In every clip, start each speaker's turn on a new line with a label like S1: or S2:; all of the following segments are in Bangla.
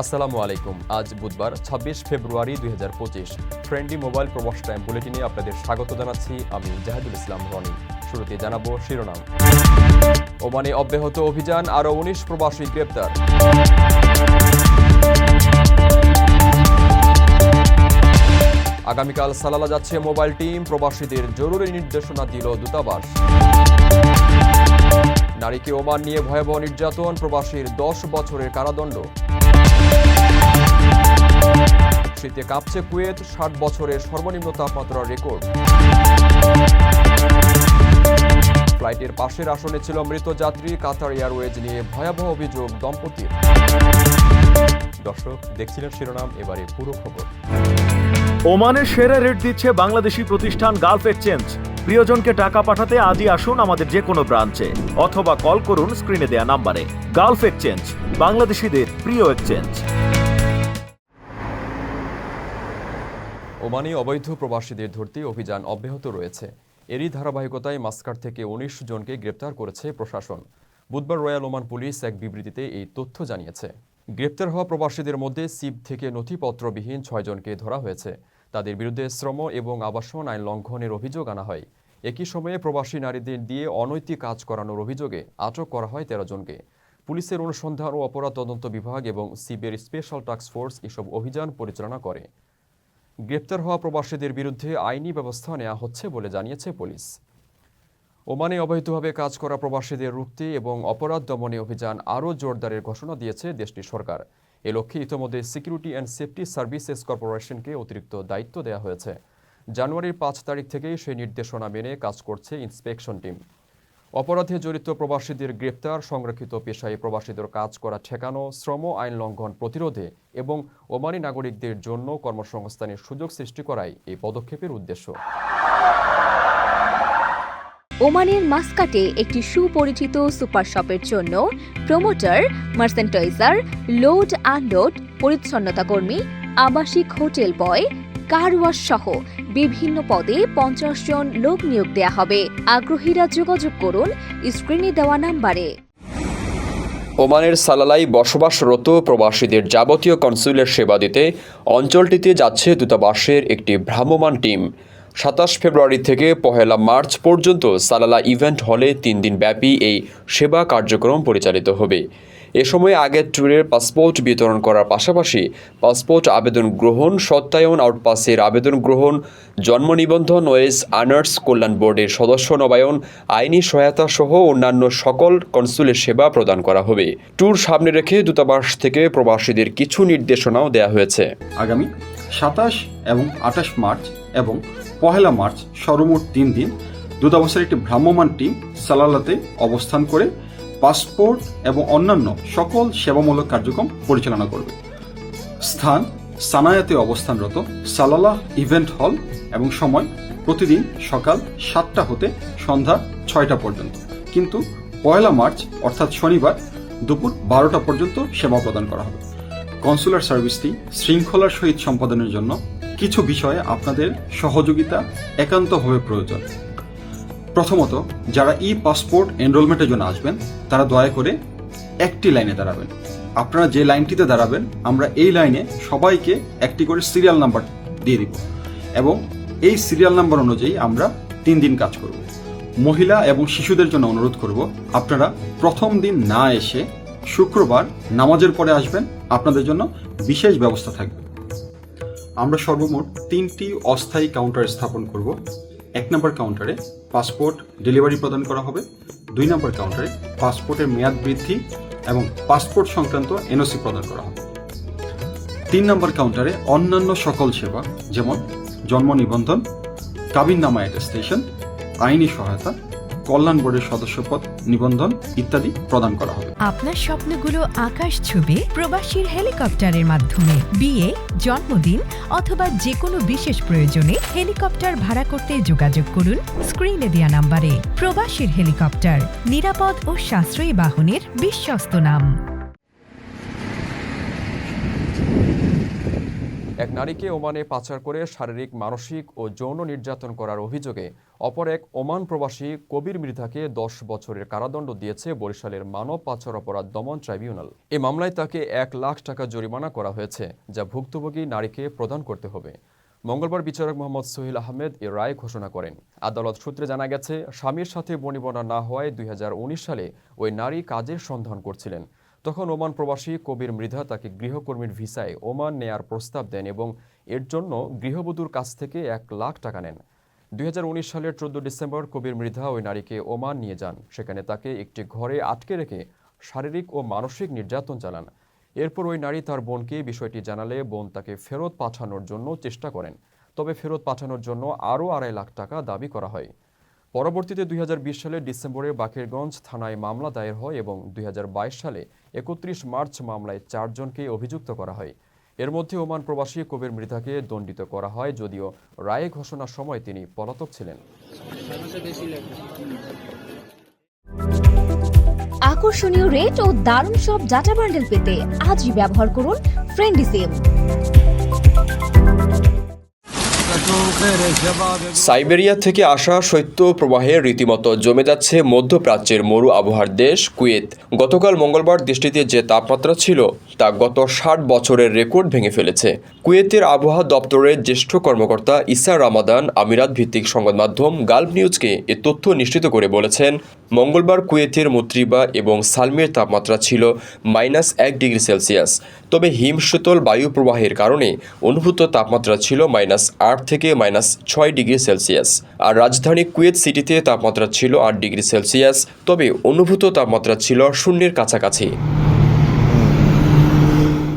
S1: আসসালামু আলাইকুম। আজ বুধবার, ছাব্বিশ ফেব্রুয়ারি দুই হাজার পঁচিশ। ট্রেন্ডি মোবাইল প্রবাস টাইম বুলেটিনে আপনাদের স্বাগত জানাচ্ছি। আমি জাহাদুল ইসলাম রনি। শুরুতে জানাব শিরোনাম। ওমানে অব্যাহত অভিযান, আরও উনিশ প্রবাসী গ্রেপ্তার। আগামীকাল সালালা যাচ্ছে মোবাইল টিম, প্রবাসীদের জরুরি নির্দেশনা দিল দূতাবাস। নারীকে ওমান নিয়ে ভয়াবহ নির্যাতন, প্রবাসীর দশ বছরের কারাদণ্ড। শীতে কাঁপছে কুয়েত, ষাট বছরের সর্বনিম্ন তাপমাত্রার রেকর্ড। ফ্লাইটের পাশের আসনে ছিল মৃত যাত্রী, কাতার এয়ারওয়েজ নিয়ে ভয়াবহ অভিযোগ দম্পতির। দর্শক, দেখছিলেন শিরোনাম, এবারে পুরো খবর।
S2: ওমানের সেরা রেট দিচ্ছে বাংলাদেশি প্রতিষ্ঠান গালফ এক্সচেঞ্জ প্রিয়জনকে টাকা পাঠাতে আজই আসুন আমাদের যে কোনো ব্রাঞ্চে, অথবা কল করুন স্ক্রিনে দেয়া নাম্বারে। গালফ এক্সচেঞ্জ, বাংলাদেশিদের প্রিয় এক্সচেঞ্জ।
S1: ওমানে অবৈধ প্রবাসীদের ধরতে অভিযান অব্যাহত রয়েছে। এরই ধারাবাহিকতায় মাস্কার থেকে উনিশ জনকে গ্রেপ্তার করেছে প্রশাসন। বুধবার রয়্যাল ওমান পুলিশ এক বিবৃতিতে এই তথ্য জানিয়েছে। গ্রেপ্তার হওয়া প্রবাসীদের মধ্যে সিপ থেকে নথিপত্রবিহীন ছয়জনকে ধরা হয়েছে। তাদের বিরুদ্ধে শ্রম এবং আবাসন আইন লঙ্ঘনের অভিযোগ আনা হয়। একই সময়ে প্রবাসী নারীদের দিয়ে অনৈতিক কাজ করানোর অভিযোগে আটক করা হয় তেরো জনকে। পুলিশের অনুসন্ধান ও অপরাধ তদন্ত বিভাগ এবং সিবের স্পেশাল টাস্ক ফোর্স এসব অভিযান পরিচালনা করে। গ্রেপ্তার হওয়া প্রবাসীদের বিরুদ্ধে আইনি ব্যবস্থা নেওয়া হচ্ছে বলে জানিয়েছে পুলিশ। ওমানে অবৈধভাবে কাজ করা প্রবাসীদের রুখতে এবং অপরাধ দমনে অভিযান আরও জোরদারের ঘোষণা দিয়েছে দেশটির সরকার। এ লক্ষ্যে ইতিমধ্যে সিকিউরিটি অ্যান্ড সেফটি সার্ভিসেস কর্পোরেশনকে অতিরিক্ত দায়িত্ব দেওয়া হয়েছে। জানুয়ারির পাঁচ তারিখ থেকেই সেই নির্দেশনা মেনে কাজ করছে ইন্সপেকশন টিম। অপরাধে জড়িত প্রবাসীদের গ্রেপ্তার, সংরক্ষিত পেশায় প্রবাসীদের কাজ করা ঠেকানো, শ্রম আইন লঙ্ঘন প্রতিরোধে এবং ওমানি নাগরিকদের জন্য কর্মসংস্থানের সুযোগ সৃষ্টি করাই এই পদক্ষেপের উদ্দেশ্য।
S3: ওমানের মাস্কাটে একটি সুপরিচিত সুপার শপের জন্য প্রমোটার, মার্সেন্টাইজার, লোড আনলোড পরিচ্ছন্নতা কর্মী, আবাসিক হোটেল বয়, কার ওয়াশ সহ বিভিন্ন পদে পঞ্চাশ জন লোক নিয়োগ দেয়া হবে। আগ্রহীরা যোগাযোগ করুন স্ক্রিনে দেওয়া নাম্বারে।
S1: ওমানের সালালাই বসবাসরত প্রবাসীদের যাবতীয় কনসুলের সেবা দিতে অঞ্চলটিতে যাচ্ছে দূতাবাসের একটি ভ্রাম্যমাণ টিম। সাতাশ ফেব্রুয়ারি থেকে পহেলা মার্চ পর্যন্ত সালালা ইভেন্ট হলে তিন দিন ব্যাপী এই সেবা কার্যক্রম পরিচালিত হবে। এ সময় আগের ট্যুরের পাসপোর্ট বিতরণ করার পাশাপাশি পাসপোর্ট আবেদন গ্রহণ, সত্যায়ন, আউটপাসের আবেদন গ্রহণ, জন্ম নিবন্ধন ওয়েস আনার্স কল্যাণ বোর্ডের সদস্য নবায়ন, আইনি সহায়তা সহ অন্যান্য সকল কনসুলের সেবা প্রদান করা হবে। ট্যুর সামনে রেখে দূতাবাস থেকে প্রবাসীদের কিছু নির্দেশনাও দেওয়া হয়েছে।
S4: আগামী সাতাশ এবং আঠাশ মার্চ এবং পহেলা মার্চ সর্বমোট তিন দিন। দূতাবাসের একটি ভ্রাম্যমান টিম সালালাতে অবস্থান করে পাসপোর্ট এবং অন্যান্য সকল সেবামূলক কার্যক্রম পরিচালনা করবে। স্থান সানায়াতে অবস্থানরত সালালা ইভেন্ট হল এবং সময় প্রতিদিন সকাল সাতটা হতে সন্ধ্যা ছয়টা পর্যন্ত। কিন্তু পয়লা মার্চ অর্থাৎ শনিবার দুপুর বারোটা পর্যন্ত সেবা প্রদান করা হবে। কনসুলার সার্ভিসটি শৃঙ্খলার সহিত সম্পাদনের জন্য কিছু বিষয়ে আপনাদের সহযোগিতা একান্তভাবে প্রয়োজন। প্রথমত, যারা ই পাসপোর্ট এনরোলমেন্টের জন্য আসবেন, তারা দয়া করে একটি লাইনে দাঁড়াবেন। আপনারা যে লাইনটিতে দাঁড়াবেন, আমরা এই লাইনে সবাইকে একটি করে সিরিয়াল নাম্বার দিয়ে দিব এবং এই সিরিয়াল নাম্বার অনুযায়ী আমরা তিন দিন কাজ করব। মহিলা এবং শিশুদের জন্য অনুরোধ করব, আপনারা প্রথম দিন না এসে শুক্রবার নামাজের পরে আসবেন, আপনাদের জন্য বিশেষ ব্যবস্থা থাকবে। আমরা সর্বমোট তিনটি অস্থায়ী কাউন্টার স্থাপন করব। এক নম্বর কাউন্টারে পাসপোর্ট ডেলিভারি প্রদান করা হবে, দুই নম্বর কাউন্টারে পাসপোর্টের মেয়াদ বৃদ্ধি এবং পাসপোর্ট সংক্রান্ত এনওসি প্রদান করা হবে। তিন নম্বর কাউন্টারে অন্যান্য সকল সেবা, যেমন জন্ম নিবন্ধন কাবিননামা অ্যাটেস্টেশন আইনি সহায়তা কল্যাণ বোর্ডের সদস্যপদ, নিবন্ধন ইত্যাদি প্রদান করা হবে।
S5: আপনার স্বপ্নগুলো আকাশ ছবি প্রবাসীর হেলিকপ্টারের মাধ্যমে। বিয়ে, জন্মদিন অথবা যে কোনো বিশেষ প্রয়োজনে হেলিকপ্টার ভাড়া করতে যোগাযোগ করুন স্ক্রিনে দেওয়া নাম্বারে। প্রবাসীর হেলিকপ্টার, নিরাপদ ও সাশ্রয়ী বাহনের বিশ্বস্ত নাম।
S1: এক নারীকে ওমানে পাচার করে শারীরিক, মানসিক ও যৌন নির্যাতন করার অভিযোগে অপর এক ওমান প্রবাসী কবির মৃধাকে দশ বছরের কারাদণ্ড দিয়েছে বরিশালের মানব পাচার অপরাধ দমন ট্রাইব্যুনাল। এই মামলায় তাকে এক লাখ টাকা জরিমানা করা হয়েছে, যা ভুক্তভোগী নারীকে প্রদান করতে হবে। মঙ্গলবার বিচারক মোহাম্মদ সোহেল আহমেদ এ রায় ঘোষণা করেন। আদালত সূত্রে জানা গেছে, স্বামীর সাথে বনিবনা না হওয়ায় দুই হাজার উনিশ সালে ওই নারী কাজের সন্ধান করছিলেন। তখন ওমান প্রবাসী কবির মৃধা তাকে গৃহকর্মীর ভিসায় ওমান নেয়ার প্রস্তাব দেন এবং এর জন্য গৃহবধূর কাছ থেকে এক লাখ টাকা নেন। দুই হাজার উনিশ সালের চোদ্দ ডিসেম্বর কবির মৃধা ওই নারীকে ওমান নিয়ে যান। সেখানে তাকে একটি ঘরে আটকে রেখে শারীরিক ও মানসিক নির্যাতন চালান। এরপর ওই নারী তার বোনকে বিষয়টি জানালে বোন তাকে ফেরত পাঠানোর জন্য চেষ্টা করেন। তবে ফেরত পাঠানোর জন্য আরও আড়াই লাখ টাকা দাবি করা হয়। পরবর্তীতে দুই সালের ডিসেম্বরে বাকেরগঞ্জ থানায় মামলা দায়ের হয় এবং দুই হাজার বাইশ সালে একত্রিশ মার্চ মামলায় চারজনকে অভিযুক্ত করা হয়। এর মধ্যে ওমান প্রবাসী কবির মৃধাকে দণ্ডিত করা হয় যদিও রায় ঘোষণার সময় তিনি পলাতক ছিলেন।
S3: আকর্ষণীয় রেট ও দারুণ সব ডাটা বান্ডেল পেতে আজই ব্যবহার করুন ফ্রেন্ডি সিম
S1: সাইবেরিয়া থেকে আসা শৈত্য প্রবাহে রীতিমতো জমে যাচ্ছে মধ্যপ্রাচ্যের মরু আবহাওয়ার দেশ কুয়েত। গতকাল মঙ্গলবার দেশটিতে যে তাপমাত্রা ছিল, তা গত ষাট বছরের রেকর্ড ভেঙে ফেলেছে। কুয়েতের আবহাওয়া দপ্তরের জ্যেষ্ঠ কর্মকর্তা ইসা রামাদান আমিরাত ভিত্তিক সংবাদ মাধ্যম গালফ নিউজকে এ তথ্য নিশ্চিত করে বলেছেন মঙ্গলবার কুয়েতের মুত্রিবা এবং সালমের তাপমাত্রা ছিল মাইনাস এক ডিগ্রি সেলসিয়াস। তবে হিমশীতল বায়ু প্রবাহের কারণে অনুভূত তাপমাত্রা ছিল মাইনাস আট থেকে মাইনাস ছয় ডিগ্রি সেলসিয়াস। আর রাজধানী কুয়েত সিটিতে তাপমাত্রা ছিল আট ডিগ্রি সেলসিয়াস, তবে অনুভূত তাপমাত্রা ছিল শূন্যের কাছাকাছি।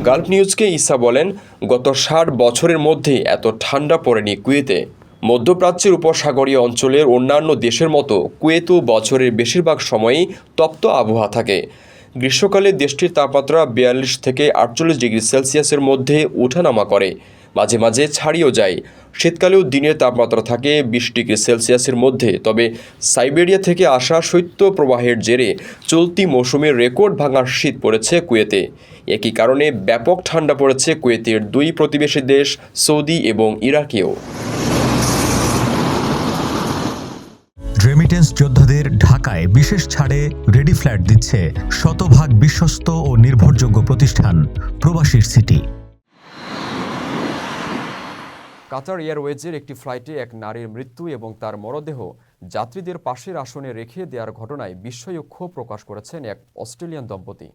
S1: গালফ নিউজকে ইসা বলেন, গত ষাট বছরের মধ্যে এত ঠান্ডা পড়েনি কুয়েতে। মধ্যপ্রাচ্যের উপসাগরীয় অঞ্চলের অন্যান্য দেশের মতো কুয়েতও বছরের বেশিরভাগ সময়ই তপ্ত আবহাওয়া থাকে। গ্রীষ্মকালে দেশটির তাপমাত্রা বিয়াল্লিশ থেকে আটচল্লিশ ডিগ্রি সেলসিয়াসের মধ্যে ওঠানামা করে। মাঝে মাঝে ছাড়িয়েও যায়। শীতকালেও দিনের তাপমাত্রা থাকে বিশ ডিগ্রি সেলসিয়াসের মধ্যে। তবে সাইবেরিয়া থেকে আসা শৈত্য প্রবাহের জেরে চলতি মৌসুমে রেকর্ড ভাঙার শীত পড়েছে কুয়েতে। একই কারণে ব্যাপক ঠান্ডা পড়েছে কুয়েতের দুই প্রতিবেশী দেশ সৌদি এবং ইরাকেও।
S6: রেমিটেন্স যোদ্ধাদের ঢাকায় বিশেষ ছাড়ে রেডি ফ্ল্যাট দিচ্ছে শতভাগ বিশ্বস্ত ও নির্ভরযোগ্য প্রতিষ্ঠান, প্রবাসীর সিটি।
S1: কাতার এয়ারওয়েজের একটি ফ্লাইটে এক নারীর মৃত্যু এবং তার মরদেহ যাত্রীদের পাশের আসনে রেখে দেওয়ার ঘটনায় বিস্ময় ক্ষোভ প্রকাশ করেছেন এক অস্ট্রেলিয়ান দম্পতি।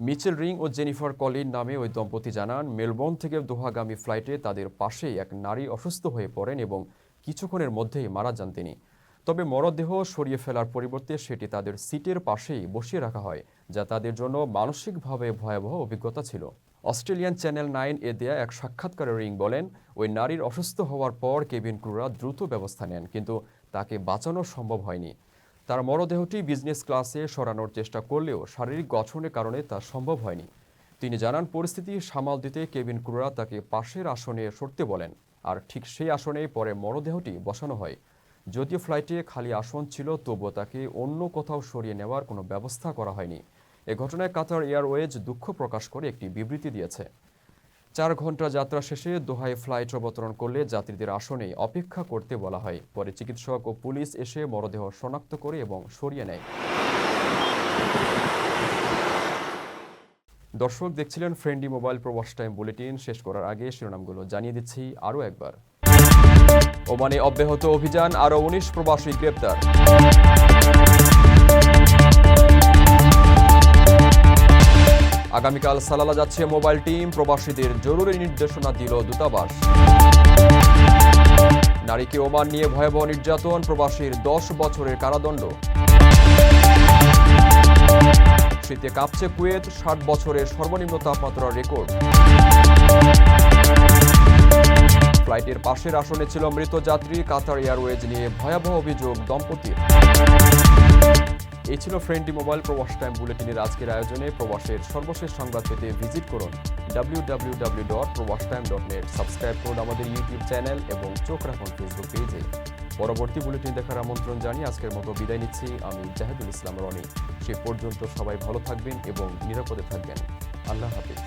S1: মিচেল রিং ও জেনিফার কলিন নামে ওই দম্পতি জানান, মেলবোর্ন থেকে দোহাগামী ফ্লাইটে তাদের পাশেই এক নারী অসুস্থ হয়ে পড়েন এবং কিছুক্ষণের মধ্যেই মারা যান তিনি। তবে মরদেহ সরিয়ে ফেলার পরিবর্তে সেটি তাদের সিটের পাশেই বসিয়ে রাখা হয়, যা তাদের জন্য মানসিকভাবে ভয়াবহ অভিজ্ঞতা ছিল। অস্ট্রেলিয়ান চ্যানেল নাইন এ দেয়া এক সাক্ষাৎকারে রিং বলেন, ওই নারীর অসুস্থ হওয়ার পর কেবিন ক্রুরা দ্রুত ব্যবস্থা নেন, কিন্তু তাকে বাঁচানো সম্ভব হয়নি। তার মরদেহটি বিজনেস ক্লাসে সরানোর চেষ্টা করলেও শারীরিক গঠনের কারণে তা সম্ভব হয়নি। তিনি জানান, পরিস্থিতি সামাল দিতে কেবিন ক্রুরা তাকে পাশের আসনে সরতে বলেন, আর ঠিক সেই আসনেই পরে মরদেহটি বসানো হয়। যদিও ফ্লাইটে খালি আসন ছিল, তবুও তাকে অন্য কোথাও সরিয়ে নেওয়ার কোনো ব্যবস্থা করা হয়নি। এ ঘটনায় কাতার এয়ারওয়েজ দুঃখ প্রকাশ করে একটি বিবৃতি দিয়েছে। চার ঘণ্টা যাত্রা শেষে দোহায় ফ্লাইট অবতরণ করলে যাত্রীদের আসনে অপেক্ষা করতে বলা হয়। পরে চিকিৎসক ও পুলিশ এসে মরদেহ শনাক্ত করে এবং সরিয়ে নেয়। দর্শক দেখছিলেন ফ্রেন্ডি মোবাইল প্রবাস টাইম বুলেটিন। শেষ করার আগে শিরোনামগুলো জানিয়ে দিচ্ছি আরও একবার। ওমানে অব্যাহত অভিযান, আরও উনিশ প্রবাসী গ্রেপ্তার। আগামীকাল সালালা যাচ্ছে মোবাইল টিম, প্রবাসীদের জরুরি নির্দেশনা দিল দূতাবাস। নারীকে ওমান নিয়ে ভয়াবহ নির্যাতন, প্রবাসীর দশ বছরের কারাদণ্ড। শীতে কাঁপছে কুয়েত, ষাট বছরের সর্বনিম্ন তাপমাত্রার রেকর্ড। ফ্লাইটের পাশের আসনে ছিল মৃত যাত্রী কাতার এয়ারওয়েজ নিয়ে ভয়াবহ অভিযোগ দম্পতির। এই ছিল ফ্রেন্ডলি মোবাইল প্রবাস টাইম বুলেটিনের আজকের আয়োজনে প্রবাসের সর্বশেষ সংবাদ পেতে ভিজিট করুন ডাব্লিউ সাবস্ক্রাইব করুন আমাদের ইউটিউব চ্যানেল এবং চোখ রাখুন ফেসবুক পেজে। পরবর্তী বুলেটিন দেখার আমন্ত্রণ জানিয়ে আজকের মতো বিদায় নিচ্ছি। আমি জাহেদুল ইসলাম রনি। সে পর্যন্ত সবাই ভালো থাকবেন এবং নিরাপদে থাকবেন। আল্লাহ হাফিজ।